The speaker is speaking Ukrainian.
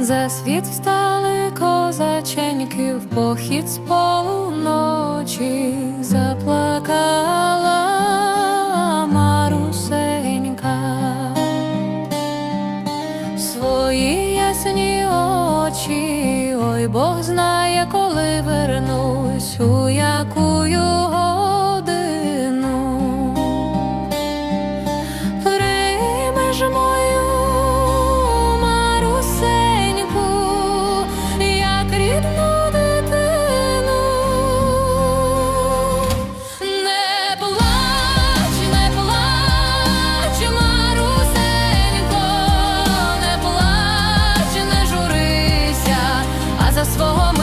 За світ встали козаченьки в похід з полуночі заплакала Марусенька. Свої ясні очі, ой Бог знає, коли якую свого